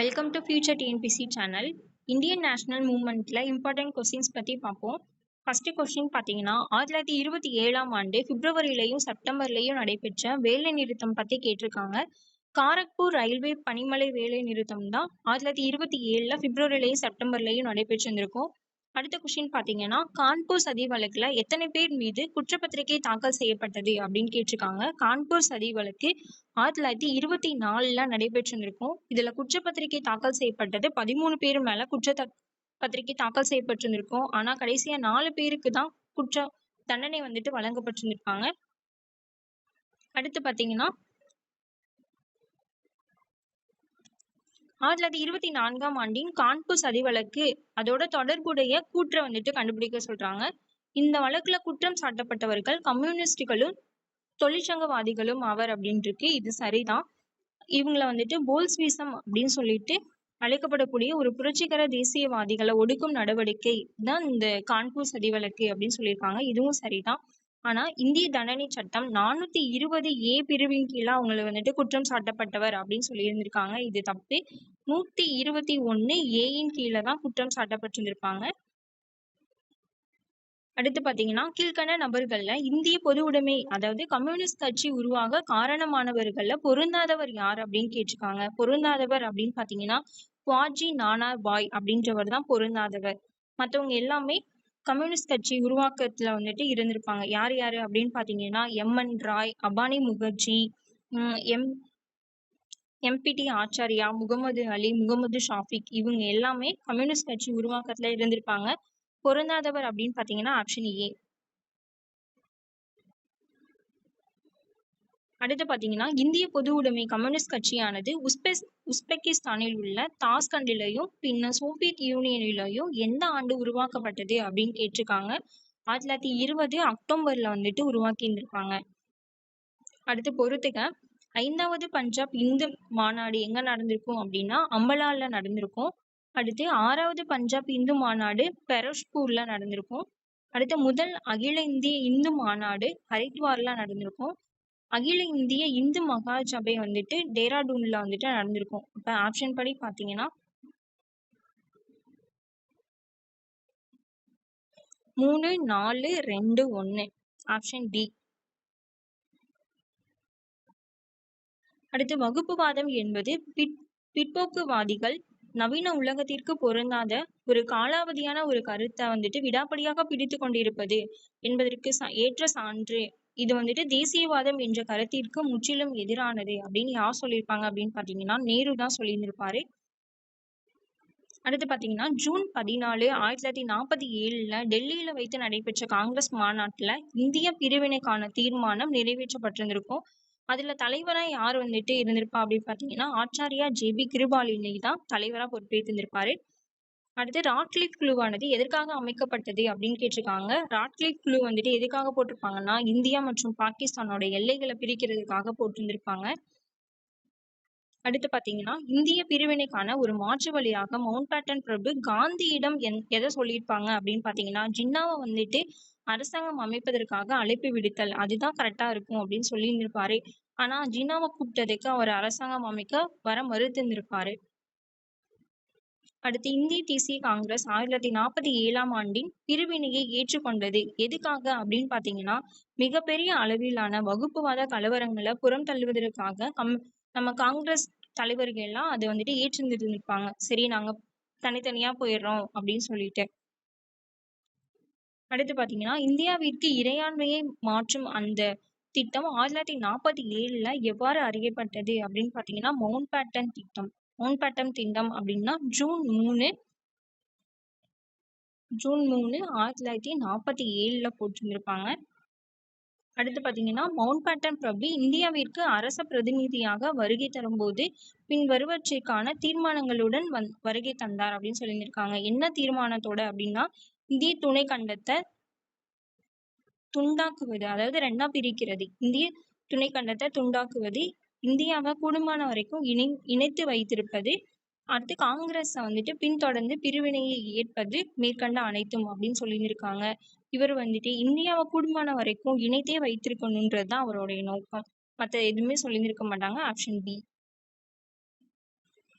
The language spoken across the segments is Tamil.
Welcome to future TNPSC channel Indian national மூவ்மெண்ட்டில் important questions பற்றி பார்ப்போம். ஃபஸ்ட்டு கொஸ்டின் பார்த்தீங்கன்னா ஆயிரத்தி தொள்ளாயிரத்தி இருபத்தி ஏழாம் ஆண்டு பிப்ரவரியிலையும் செப்டம்பர்லேயும் நடைபெற்ற வேலை நிறுத்தம் பற்றி கேட்டிருக்காங்க. காரக்பூர் ரயில்வே பனிமலை வேலை நிறுத்தம் தான் ஆயிரத்தி தொள்ளாயிரத்தி இருபத்தி ஏழில் பிப்ரவரிலையும் செப்டம்பர்லையும் நடைபெற்றிருந்திருக்கும். அடுத்த கொஸ்டின் பார்த்தீங்கன்னா கான்பூர் சதி வழக்கில் எத்தனை பேர் மீது குற்றப்பத்திரிகை தாக்கல் செய்யப்பட்டது அப்படின்னு கேட்டிருக்காங்க. கான்பூர் சதி வழக்கு ஆயிரத்தி தொள்ளாயிரத்தி இருபத்தி நாலில் நடைபெற்றிருந்திருக்கும். இதில் குற்றப்பத்திரிகை தாக்கல் செய்யப்பட்டது பதிமூணு பேர் மேலே குற்ற பத்திரிகை தாக்கல் செய்யப்பட்டிருந்திருக்கும். ஆனால் கடைசியாக நாலு பேருக்கு தான் குற்ற தண்டனை வந்துட்டு வழங்கப்பட்டிருந்திருக்காங்க. அடுத்து பார்த்தீங்கன்னா ஆயிரத்தி தொள்ளாயிரத்தி இருபத்தி நான்காம் ஆண்டின் கான்பூர் சதி வழக்கு அதோட தொடர்புடைய கூற்றை வந்துட்டு கண்டுபிடிக்க சொல்றாங்க. இந்த வழக்குல குற்றம் சாட்டப்பட்டவர்கள் கம்யூனிஸ்டுகளும் தொழிற்சங்கவாதிகளும் அவர் அப்படின்னு இருக்கு இது சரிதான். இவங்கள வந்துட்டு போல்ஸ்வீசம் அப்படின்னு சொல்லிட்டு அழைக்கப்படக்கூடிய ஒரு புரட்சிகர தேசியவாதிகளை ஒடுக்கும் நடவடிக்கை தான் இந்த கான்பூர் சதி வழக்கு அப்படின்னு சொல்லியிருக்காங்க. இதுவும் சரிதான். ஆனா இந்திய தண்டனை சட்டம் நானூத்தி இருபது ஏ பிரிவின் கீழே அவங்களை வந்துட்டு குற்றம் சாட்டப்பட்டவர் அப்படின்னு சொல்லியிருந்திருக்காங்க. இது தப்பு. நூத்தி இருபத்தி ஒன்னு ஏயின் கீழே தான் குற்றம் சாட்டப்பட்டிருந்திருப்பாங்க. அடுத்து பாத்தீங்கன்னா கீழ்கண்ட நபர்கள்ல இந்திய பொது உடைமை அதாவது கம்யூனிஸ்ட் கட்சி உருவாக காரணமானவர்கள்ல பொருந்தாதவர் யார் அப்படின்னு கேட்டிருக்காங்க. பொருந்தாதவர் அப்படின்னு பாத்தீங்கன்னா குவாஜி நானா பாய் அப்படின்றவர் தான் பொருந்தாதவர். மற்றவங்க எல்லாமே கம்யூனிஸ்ட் கட்சி உருவாக்கத்துல வந்துட்டு இருந்திருப்பாங்க. யார் யாரு அப்படின்னு பாத்தீங்கன்னா M. N. Roy Abani Mukherjee M. MPT Acharya Muhammad Ali Muhammad Shafiq இவங்க எல்லாமே கம்யூனிஸ்ட் கட்சி உருவாக்கத்துல இருந்திருப்பாங்க. பொருந்தாதவர் அப்படின்னு பாத்தீங்கன்னா ஆப்ஷன் ஏ அடுத்து பார்த்தீங்கன்னா இந்திய பொது உடைமை கம்யூனிஸ்ட் கட்சியானது உஸ்பெஸ் உஸ்பெகிஸ்தானில் உள்ள தாஸ்கண்டிலையும் பின்னர் சோவியத் யூனியனிலையும் எந்த ஆண்டு உருவாக்கப்பட்டது அப்படின்னு கேட்டிருக்காங்க. ஆயிரத்தி தொள்ளாயிரத்தி இருபது அக்டோபர்ல வந்துட்டு உருவாக்கி இருந்திருப்பாங்க அடுத்து பொறுத்துக்க ஐந்தாவது பஞ்சாப் இந்து மாநாடு எங்க நடந்திருக்கும் அப்படின்னா அம்பலால நடந்திருக்கும். அடுத்து ஆறாவது பஞ்சாப் இந்து மாநாடு பெரோஷ்பூர்ல நடந்திருக்கும். அடுத்து முதல் அகில இந்திய இந்து மாநாடு ஹரித்வார்ல நடந்திருக்கும். அகில இந்திய இந்து மகா சபை வந்துட்டு டேராடூன்ல வந்துட்டு நடந்திருக்கும். இப்ப ஆப்ஷன் படி பாத்தீங்கன்னா மூணு நாலு ரெண்டு ஒன்னு. ஆப்ஷன் டி அடுத்து வகுப்புவாதம் என்பது பிற் பிற்போக்குவாதிகள் நவீன உலகத்திற்கு பொருந்தாத ஒரு காலாவதியான ஒரு கருத்தை வந்துட்டு விடாப்படியாக பிடித்து கொண்டிருப்பது என்பதற்கு ஏற்ற சான்று. இது வந்துட்டு தேசியவாதம் என்ற கருத்திற்கு முற்றிலும் எதிரானது அப்படின்னு யார் சொல்லியிருப்பாங்க அப்படின்னு பார்த்தீங்கன்னா நேரு தான் சொல்லியிருந்திருப்பாரு. அடுத்து பார்த்தீங்கன்னா ஜூன் பதினாலு ஆயிரத்தி தொள்ளாயிரத்தி நாற்பத்தி ஏழில் டெல்லியில் வைத்து நடைபெற்ற காங்கிரஸ் மாநாட்டில் இந்திய பிரிவினைக்கான தீர்மானம் நிறைவேற்றப்பட்டிருந்திருக்கும். அதில் தலைவராக யார் வந்துட்டு இருந்திருப்பா அப்படின்னு பார்த்தீங்கன்னா ஆச்சாரியா ஜே பி கிருபாலினி தான் தலைவராக பொறுப்பேற்றிருந்திருப்பாரு. அடுத்து ராட்லிக் குழுவானது எதற்காக அமைக்கப்பட்டது அப்படின்னு கேட்டிருக்காங்க. ராட்லிக் குழு வந்துட்டு எதுக்காக போட்டிருப்பாங்கன்னா இந்தியா மற்றும் பாகிஸ்தானோட எல்லைகளை பிரிக்கிறதுக்காக போட்டிருந்திருப்பாங்க. அடுத்து பாத்தீங்கன்னா இந்திய பிரிவினைக்கான ஒரு மாற்று வழியாக மவுண்ட் பேட்டன் பிரபு காந்தியிடம் என் எதை சொல்லியிருப்பாங்க அப்படின்னு பாத்தீங்கன்னா ஜின்னாவை வந்துட்டு அரசாங்கம் அமைப்பதற்காக அழைப்பு விடுத்தல் அதுதான் கரெக்டா இருக்கும் அப்படின்னு சொல்லியிருந்திருப்பாரு. ஆனா ஜின்னாவை கூப்பிட்டதுக்கு அவர் அரசாங்கம் அமைக்க வர மறுத்திருந்திருப்பாரு. அடுத்து இந்திய தேசிய காங்கிரஸ் ஆயிரத்தி தொள்ளாயிரத்தி நாற்பத்தி ஏழாம் ஆண்டின் பிரிவினையை ஏற்றுக்கொண்டது. எதுக்காக அப்படின்னு பாத்தீங்கன்னா மிகப்பெரிய அளவிலான வகுப்புவாத கலவரங்களை புறம் தள்ளுவதற்காக கம் நம்ம காங்கிரஸ் தலைவர்கள் எல்லாம் அதை வந்துட்டு ஏற்றிருந்திருப்பாங்க. சரி நாங்க தனித்தனியா போயிடுறோம் அப்படின்னு சொல்லிட்டு. அடுத்து பாத்தீங்கன்னா இந்தியாவிற்கு இறையாண்மையை மாற்றும் அந்த திட்டம் ஆயிரத்தி தொள்ளாயிரத்தி நாற்பத்தி ஏழுல எவ்வாறு அறியப்பட்டது அப்படின்னு பாத்தீங்கன்னா மவுண்ட் பேட்டன் திட்டம். மவுண்ட் பேட்டன் அப்படின்னா ஜூன் மூணு ஜூன் மூணு ஆயிரத்தி தொள்ளாயிரத்தி நாற்பத்தி ஏழில் போட்டிருந்திருப்பாங்க. அடுத்து பார்த்தீங்கன்னா மவுண்ட் பேட்டன் பிரபு இந்தியாவிற்கு அரச பிரதிநிதியாக வருகை தரும்போது பின் வருவற்றிற்கான தீர்மானங்களுடன் வந் வருகை தந்தார் அப்படின்னு சொல்லியிருக்காங்க என்ன தீர்மானத்தோட அப்படின்னா இந்திய துணை கண்டத்தை துண்டாக்குவது அதாவது ரெண்டா பிரிக்கிறது. இந்திய துணை கண்டத்தை துண்டாக்குவது இந்தியாவை கூடுமான வரைக்கும் இணை இணைத்து வைத்திருப்பது அடுத்து காங்கிரஸை வந்துட்டு பின்தொடர்ந்து பிரிவினையை ஏற்பது மேற்கண்ட அனைத்தும் அப்படின்னு சொல்லியிருக்காங்க. இவர் வந்துட்டு இந்தியாவை கூடுமான வரைக்கும் இணைத்தே வைத்திருக்கணுன்றது தான் அவருடைய நோக்கம். மற்ற எதுவுமே சொல்லியிருக்க மாட்டாங்க. ஆப்ஷன் பி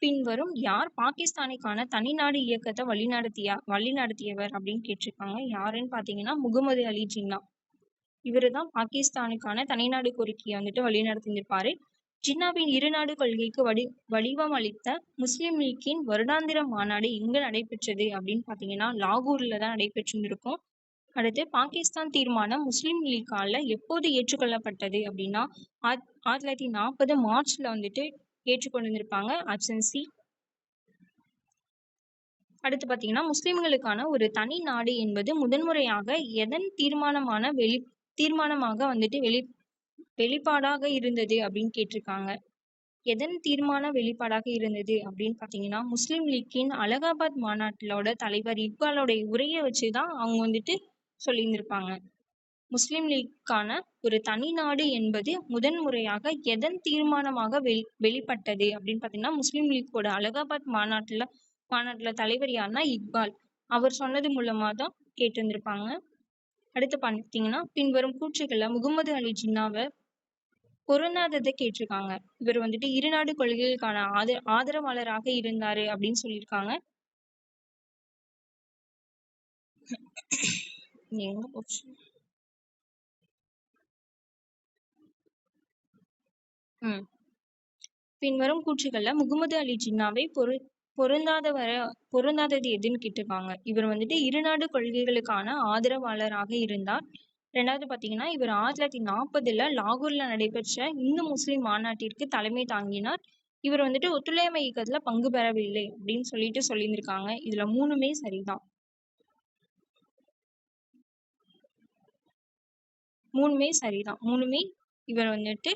பின்வரும் யார் பாகிஸ்தானுக்கான தனிநாடு இயக்கத்தை வழிநடத்தியா வழிநடத்தியவர் அப்படின்னு கேட்டிருக்காங்க. யாருன்னு பார்த்தீங்கன்னா முகமது அலி ஜின்னா. இவர் தான் பாகிஸ்தானுக்கான தனிநாடு கோரிக்கையை வந்துட்டு வழிநடத்தியிருப்பாரு. ஜின்னாவின் இருநாடு கொள்கைக்கு வடி வடிவம் அளித்த முஸ்லீம் லீக்கின் வருடாந்திர மாநாடு எங்கே நடைபெற்றது அப்படின்னு பார்த்தீங்கன்னா லாகூரில் தான் நடைபெற்றிருக்கும். அடுத்து பாகிஸ்தான் தீர்மானம் முஸ்லீம் லீக்கால எப்போது ஏற்றுக்கொள்ளப்பட்டது அப்படின்னா ஆத் ஆயிரத்தி தொள்ளாயிரத்தி நாற்பது மார்ச்ல வந்துட்டு ஏற்றுக்கொண்டு வந்திருப்பாங்க ஆப்ஷன் சி. அடுத்து பார்த்தீங்கன்னா முஸ்லிம்களுக்கான ஒரு தனி நாடு என்பது முதன்முறையாக எதன் தீர்மானமான வெளி தீர்மானமாக வந்துட்டு வெளி வெளிப்பாடாக இருந்தது அப்படின்னு கேட்டிருக்காங்க. எதன் தீர்மான வெளிப்பாடாக இருந்தது அப்படின்னு பார்த்தீங்கன்னா முஸ்லீம் லீக்கின் அலகாபாத் மாநாட்டிலோட தலைவர் இக்பாலோடைய உரையை வச்சு தான் அவங்க வந்துட்டு சொல்லியிருந்திருப்பாங்க. முஸ்லீம் லீக்கான ஒரு தனி நாடு என்பது முதன்முறையாக எதன் தீர்மானமாக வெளி வெளிப்பட்டது அப்படின்னு பார்த்தீங்கன்னா முஸ்லீம் லீக்கோட அலகாபாத் மாநாட்டில் மாநாட்டில் தலைவர் யாருன்னா இக்பால். அவர் சொன்னது மூலமாக தான் கேட்டிருந்திருப்பாங்க. அடுத்து பார்த்தீங்கன்னா பின்வரும் கூற்றுகள்ல முகமது அலி ஜின்னாவை பொருந்தாததை கேட்டிருக்காங்க. இவர் வந்துட்டு இருநாடு கொள்கைகளுக்கான ஆத ஆதரவாளராக இருந்தாரு அப்படின்னு சொல்லியிருக்காங்க. எங்க போச்சு ம். பின்வரும் கூற்றுக்கள்ல முகமது அலி ஜின்னாவை பொரு பொருந்தாதவர பொருந்தாதது எதுன்னு கேட்டிருக்காங்க. இவர் வந்துட்டு இருநாடு கொள்கைகளுக்கான ஆதரவாளராக இருந்தார். ரெண்டாவது பாத்தீங்கன்னா இவர் ஆயிரத்தி தொள்ளாயிரத்தி நாற்பதுல லாகூர்ல நடைபெற்ற இந்து முஸ்லீம் மாநாட்டிற்கு தலைமை தாங்கினார். இவர் வந்துட்டு ஒத்துழையாமை இயக்கத்துல பங்கு பெறவில்லை அப்படின்னு சொல்லிட்டு சொல்லியிருந்திருக்காங்க. இதுல மூணுமே சரிதான். மூணுமே சரிதான். மூணுமே இவர் வந்துட்டு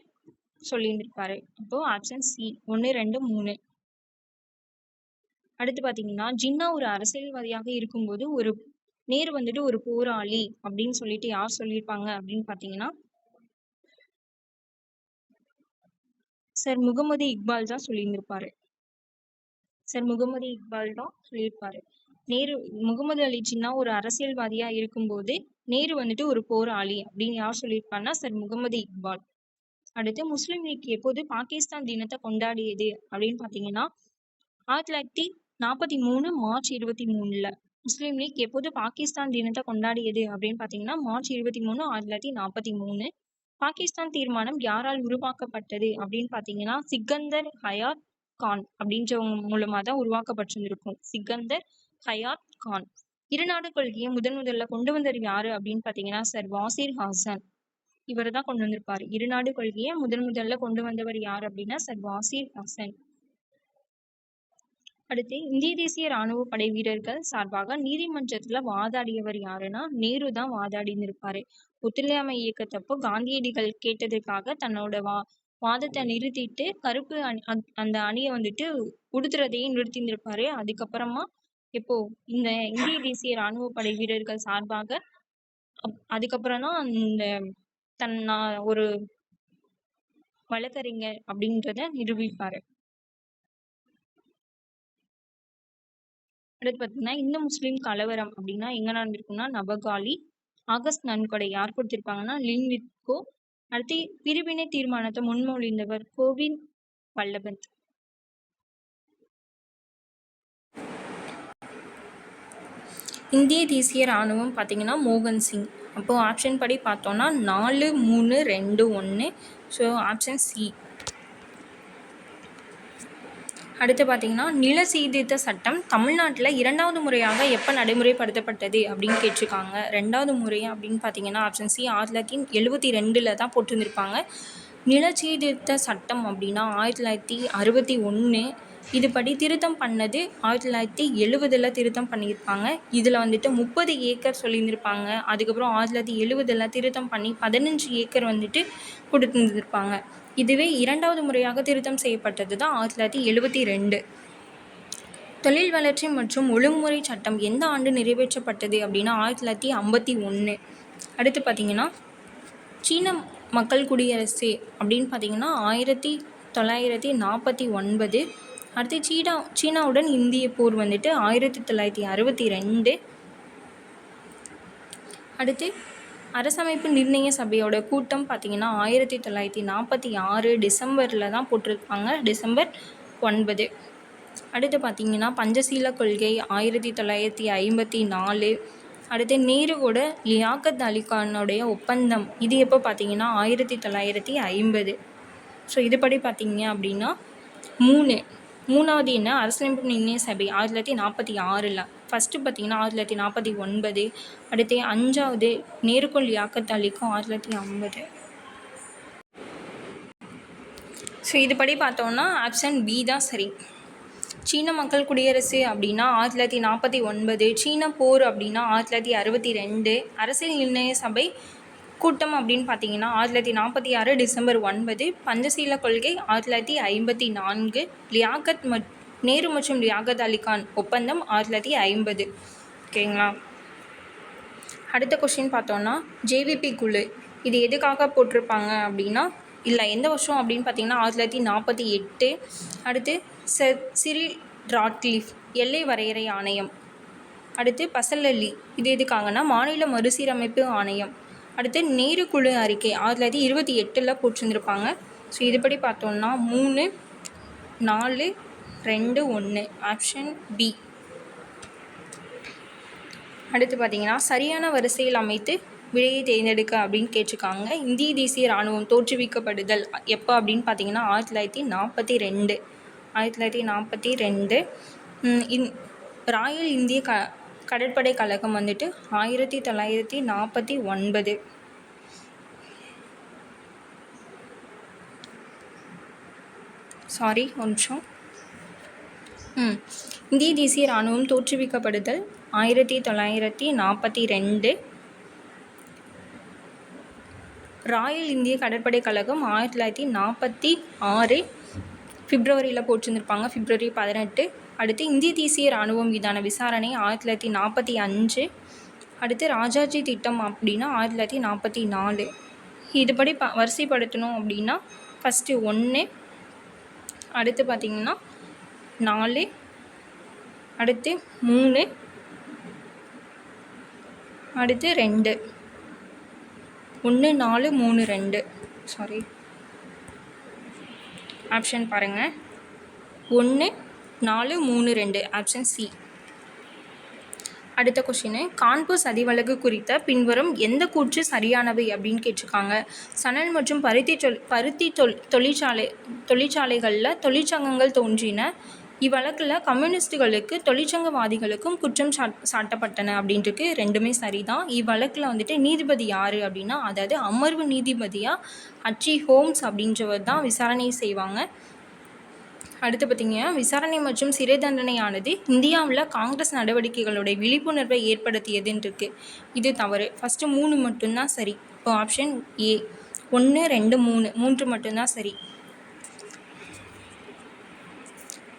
சொல்லியிருந்திருப்பாரு. அப்போ ஆப்ஷன் சி ஒன்று ரெண்டு மூணு. அடுத்து பாத்தீங்கன்னா ஜின்னா ஒரு அரசியல்வாதியாக இருக்கும்போது ஒரு நேரு வந்துட்டு ஒரு போராளி அப்படின்னு சொல்லிட்டு யார் சொல்லியிருப்பாங்க அப்படின்னு பார்த்தீங்கன்னா சார் முகமது இக்பால் தான் சொல்லியிருந்திருப்பாரு. சார் முகமது இக்பால் தான் சொல்லியிருப்பாரு. நேரு முகமது அலி ஜின்னா ஒரு அரசியல்வாதியா இருக்கும்போது நேரு வந்துட்டு ஒரு போராளி அப்படின்னு யார் சொல்லியிருப்பாருன்னா சார் முகமது இக்பால். அடுத்து முஸ்லிம் லீக் எப்போது பாகிஸ்தான் தினத்தை கொண்டாடியது அப்படின்னு பார்த்தீங்கன்னா ஆயிரத்தி தொள்ளாயிரத்தி நாற்பத்தி மூணு மார்ச் இருபத்தி மூணுல. முஸ்லீம் லீக் எப்போது பாகிஸ்தான் தினத்தை கொண்டாடியது அப்படின்னு பார்த்தீங்கன்னா மார்ச் இருபத்தி மூணு ஆயிரத்தி தொள்ளாயிரத்தி நாற்பத்தி மூணு. பாகிஸ்தான் தீர்மானம் யாரால் உருவாக்கப்பட்டது அப்படின்னு பார்த்தீங்கன்னா சிக்கந்தர் ஹயாத் கான் அப்படின்றவங்க மூலமா தான் உருவாக்கப்பட்டிருந்திருக்கும். சிக்கந்தர் ஹயாத் கான். இருநாடு கொள்கையை முதன் முதல்ல கொண்டு வந்தவர் யாரு அப்படின்னு பார்த்தீங்கன்னா சர் வாசிர் ஹாசன். இவர் தான் கொண்டு வந்திருப்பார். இருநாடு கொள்கையை முதன் முதல்ல கொண்டு வந்தவர் யார் அப்படின்னா சர் வாசிர் ஹாசன். அடுத்து இந்திய தேசிய ராணுவ படை வீரர்கள் சார்பாக நீதிமன்றத்துல வாதாடியவர் யாருன்னா நேரு தான் வாதாடின்னு இருப்பாரு ஒத்துழையாமை இயக்கத்தப்போ காந்தியடிகள் கேட்டதுக்காக தன்னோட வா வாதத்தை நிறுத்திட்டு கருப்பு அணி அந்த அணியை வந்துட்டு உடுத்துறதையும் நிறுத்தியிருந்திருப்பாரு. அதுக்கப்புறமா இப்போ இந்த இந்திய தேசிய ராணுவ படை வீரர்கள் சார்பாக அப்- அதுக்கப்புறம் தான் இந்த தன் நான் ஒரு வழக்கறிஞர் அப்படின்றத நிரூபிப்பாரு. அடுத்து பார்த்தீங்கன்னா இந்து முஸ்லீம் கலவரம் அப்படின்னா எங்கே நடந்திருக்குன்னா நபகாலி ஆகஸ்ட் நன்கொடை யார் கொடுத்திருப்பாங்கன்னா லின்வித்கோ. அடுத்து பிரிவினை தீர்மானத்தை முன்மொழிந்தவர் கோவிந்த் வல்லபந்த் இந்திய தேசிய ராணுவம் பார்த்தீங்கன்னா மோகன் சிங். அப்போது ஆப்ஷன் படி பார்த்தோன்னா நாலு மூணு ரெண்டு ஒன்று ஸோ ஆப்ஷன் சி அடுத்து பார்த்தீங்கன்னா நில சீர்திருத்த சட்டம் தமிழ்நாட்டில் இரண்டாவது முறையாக எப்போ நடைமுறைப்படுத்தப்பட்டது அப்படின்னு கேட்டிருக்காங்க. ரெண்டாவது முறை அப்படின்னு பார்த்தீங்கன்னா ஆப்ஷன் சி ஆயிரத்தி தொள்ளாயிரத்தி எழுபத்தி ரெண்டில் தான் போட்டிருந்திருப்பாங்க. நில சீர்திருத்த சட்டம் அப்படின்னா ஆயிரத்தி தொள்ளாயிரத்தி அறுபத்தி ஒன்று இதுபடி திருத்தம் பண்ணது ஆயிரத்தி தொள்ளாயிரத்தி எழுவதில் திருத்தம் பண்ணியிருப்பாங்க. இதில் வந்துட்டு முப்பது ஏக்கர் சொல்லியிருந்திருப்பாங்க. அதுக்கப்புறம் ஆயிரத்தி தொள்ளாயிரத்தி எழுபதில் திருத்தம் பண்ணி பதினஞ்சு ஏக்கர் வந்துட்டு கொடுத்துருந்துருப்பாங்க. இதுவே இரண்டாவது முறையாக திருத்தம் செய்யப்பட்டது தான் ஆயிரத்தி தொள்ளாயிரத்தி எழுபத்தி ரெண்டு. தொழில் வளர்ச்சி மற்றும் ஒழுங்குமுறை சட்டம் எந்த ஆண்டு நிறைவேற்றப்பட்டது அப்படின்னா ஆயிரத்தி தொள்ளாயிரத்தி ஐம்பத்தி ஒன்று. அடுத்து பார்த்தீங்கன்னா சீன மக்கள் குடியரசு அப்படின்னு பார்த்தீங்கன்னா ஆயிரத்தி தொள்ளாயிரத்தி நாற்பத்தி ஒன்பது. அடுத்து சீனா சீனாவுடன் இந்திய போர் வந்துட்டு ஆயிரத்தி தொள்ளாயிரத்தி அறுபத்தி ரெண்டு. அடுத்து அரசமைப்பு நிர்ணய சபையோட கூட்டம் பார்த்திங்கன்னா ஆயிரத்தி தொள்ளாயிரத்தி நாற்பத்தி ஆறு டிசம்பரில் தான் போட்டிருப்பாங்க. டிசம்பர் ஒன்பது. அடுத்து பார்த்தீங்கன்னா பஞ்சசீல கொள்கை ஆயிரத்தி தொள்ளாயிரத்தி ஐம்பத்தி நாலு. அடுத்து நேருவோட லியாக்கத் அலிகானுடைய ஒப்பந்தம் இது எப்போ பார்த்தீங்கன்னா ஆயிரத்தி தொள்ளாயிரத்தி ஐம்பது. ஸோ இதுபடி பார்த்தீங்க அப்படின்னா மூணு. மூணாவது என்ன? அரசியலமைப்பு நிர்ணய சபை ஆயிரத்தி தொள்ளாயிரத்தி நாற்பத்தி ஆறில். ஃபஸ்ட்டு பார்த்தீங்கன்னா ஆயிரத்தி தொள்ளாயிரத்தி நாற்பத்தி ஒன்பது அடுத்து அஞ்சாவது நேருக்குள் யாக்கத் அலிக்கும் ஆயிரத்தி தொள்ளாயிரத்தி ஐம்பது. ஸோ இதுபடி பார்த்தோன்னா ஆப்ஷன் பி தான் சரி. சீன மக்கள் குடியரசு அப்படின்னா ஆயிரத்தி தொள்ளாயிரத்தி நாற்பத்தி ஒன்பது சீன போர் அப்படின்னா ஆயிரத்தி தொள்ளாயிரத்தி அறுபத்தி ரெண்டு அரசியல் நிர்ணய சபை கூட்டம் அப்படின்னு பார்த்தீங்கன்னா ஆயிரத்தி தொள்ளாயிரத்தி நாற்பத்தி ஆறு டிசம்பர் ஒன்பது பஞ்சசீல கொள்கை ஆயிரத்தி தொள்ளாயிரத்தி ஐம்பத்தி நான்கு லியாகத் மற்றும் நேரு மற்றும் லியாகத் அலிகான் ஒப்பந்தம் ஆயிரத்தி தொள்ளாயிரத்தி ஐம்பது. ஓகேங்களா? அடுத்த கொஷின் பார்த்தோன்னா ஜேவிபி குழு இது எதுக்காக போட்டிருப்பாங்க அப்படின்னா இல்லை எந்த வருஷம் அப்படின்னு பார்த்தீங்கன்னா ஆயிரத்தி தொள்ளாயிரத்தி நாற்பத்தி எட்டு. அடுத்து ச சிரில் ராட்லிஃப் எல்லை வரையறை ஆணையம். அடுத்து பசலல்லி இது எதுக்காகனா மாநில மறுசீரமைப்பு ஆணையம். அடுத்து நேரு குழு அறிக்கை ஆயிரத்தி தொள்ளாயிரத்தி இருபத்தி எட்டில் போட்டிருந்துருப்பாங்க. ஸோ இதுபடி பார்த்தோம்னா மூணு நாலு ரெண்டு ஒன்று ஆப்ஷன் பி அடுத்து பார்த்தீங்கன்னா சரியான வரிசையில் அமைத்து விடையை தேர்ந்தெடுக்க அப்படின்னு கேட்டிருக்காங்க. இந்திய தேசிய இராணுவம் தோற்றுவிக்கப்படுதல் எப்போ அப்படின்னு பார்த்தீங்கன்னா ஆயிரத்தி தொள்ளாயிரத்தி நாற்பத்தி ரெண்டு. ஆயிரத்தி தொள்ளாயிரத்தி நாற்பத்தி ரெண்டு. இந் ராயல் இந்திய க கடற்படை கழகம் வந்துட்டு ஆயிரத்தி தொள்ளாயிரத்தி நாற்பத்தி ஒன்பது. சாரி ஒரு நிமிஷம். இந்திய தேசிய இராணுவம் தோற்றுவிக்கப்படுதல் ஆயிரத்தி தொள்ளாயிரத்தி நாற்பத்தி ரெண்டு. ராயல் இந்திய கடற்படை கழகம் ஆயிரத்தி தொள்ளாயிரத்தி நாற்பத்தி ஆறு. பிப்ரவரியில் போட்டிருந்திருப்பாங்க பிப்ரவரி பதினெட்டு. அடுத்து இந்திய தேசிய இராணுவம் மீதான விசாரணை ஆயிரத்தி தொள்ளாயிரத்தி நாற்பத்தி அஞ்சு. அடுத்து ராஜாஜி திட்டம் அப்படின்னா ஆயிரத்தி தொள்ளாயிரத்தி நாற்பத்தி நாலு. இதுபடி ப வரிசைப்படுத்தணும் அப்படின்னா ஃபஸ்ட்டு ஒன்று அடுத்து பார்த்திங்கன்னா நாலு அடுத்து மூணு அடுத்து ரெண்டு. ஒன்று நாலு மூணு ரெண்டு. சாரி ஆப்ஷன் பாருங்கள் ஒன்று நாலு மூணு ரெண்டு. ஆப்ஷன் சி அடுத்த கொஷினு கான்பூர் சதி குறித்த பின்வரும் எந்த கூற்று சரியானவை அப்படின்னு கேட்டிருக்காங்க. சணல் மற்றும் பருத்தி தொல் பருத்தி தொல் தொழிற்சாலை தொழிற்சாலைகளில் தொழிற்சங்கங்கள் தோன்றின. இவ்வழக்கில் கம்யூனிஸ்ட்டுகளுக்கு தொழிற்சங்கவாதிகளுக்கும் குற்றம் சாட் சாட்டப்பட்டன அப்படின்ட்டுருக்கு. ரெண்டுமே சரிதான். இவ்வழக்கில் வந்துட்டு நீதிபதி யார் அப்படின்னா அதாவது அமர்வு நீதிபதியாக அச்சி ஹோம்ஸ் அப்படின்றவர் தான் விசாரணை செய்வாங்க. அடுத்து பார்த்தீங்கன்னா விசாரணை மற்றும் சிறை தண்டனையானது இந்தியாவில் காங்கிரஸ் நடவடிக்கைகளுடைய விழிப்புணர்வை ஏற்படுத்தியதுன்ருக்கு இது தவறு. ஃபஸ்ட்டு மூணு மட்டும்தான் சரி. இப்போ ஆப்ஷன் ஏ ஒன்று ரெண்டு மூணு மூன்று மட்டும்தான் சரி.